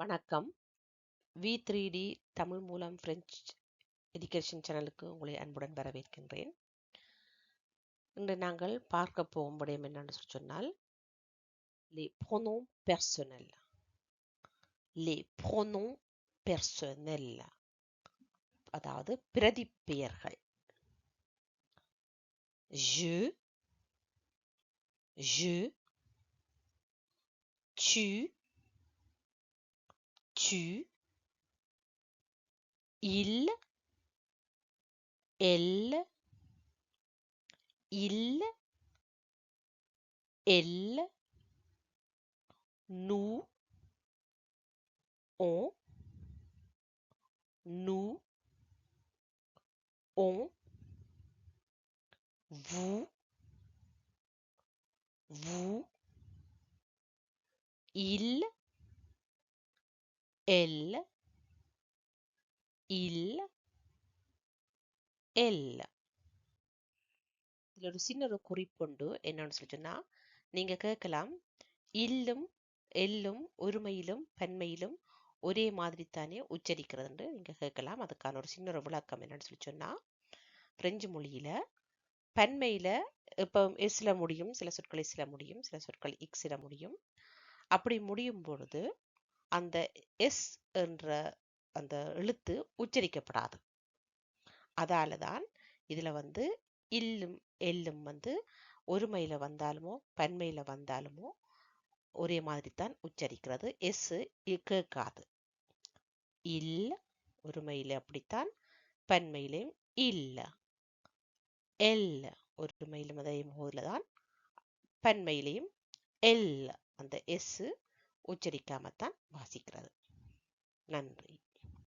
வணக்கம். We three D Tamil மூலம் French education சேனலுக்கு உங்களை அன்புடன் வரவேற்கின்றேன். இன்று நாங்கள் பார்க்க போகும் விடயம் என்னென்று சொன்னால் les pronoms personnels. les pronoms personnels. அதாவது பிரதிப்பெயர்கள் je je tu tu il elle il elle nous on nous on vous vous il elle il elle இதில் ஒரு சின்ன ஒரு குறிப்புண்டு. என்னன்னு சொல்லி சொன்னால் நீங்கள் கேட்கலாம். இல்லும் எல்லும் ஒருமையிலும் பன்மையிலும் ஒரே மாதிரி தானே உச்சரிக்கிறதுன்னு நீங்கள் கேட்கலாம். அதுக்கான ஒரு சின்ன ஒரு விளக்கம் என்னன்னு சொல்லி சொன்னால் பிரெஞ்சு மொழியில் பன்மையில இப்போ எஸ்ல முடியும் சில சொற்கள் எஸ்ல முடியும் சில சொற்கள் இக்ஸ்ல முடியும். அப்படி முடியும் பொழுது அந்த எஸ் என்ற அந்த எழுத்து உச்சரிக்கப்படாது. அதால தான் இதில் வந்து இல்லும் எல்லும் வந்து ஒருமையில் வந்தாலுமோ பன்மையில் வந்தாலுமோ ஒரே மாதிரி தான் உச்சரிக்கிறது எஸ் கேட்காது. இல் ஒருமையில் அப்படித்தான் பன்மையிலையும் இல்ல. எல் ஒருமையிலும் அதே போதில் தான் பன்மையிலையும் எல் அந்த எஸ் உச்சரிக்காமத்தான் வாசிக்கிறது. நன்றி.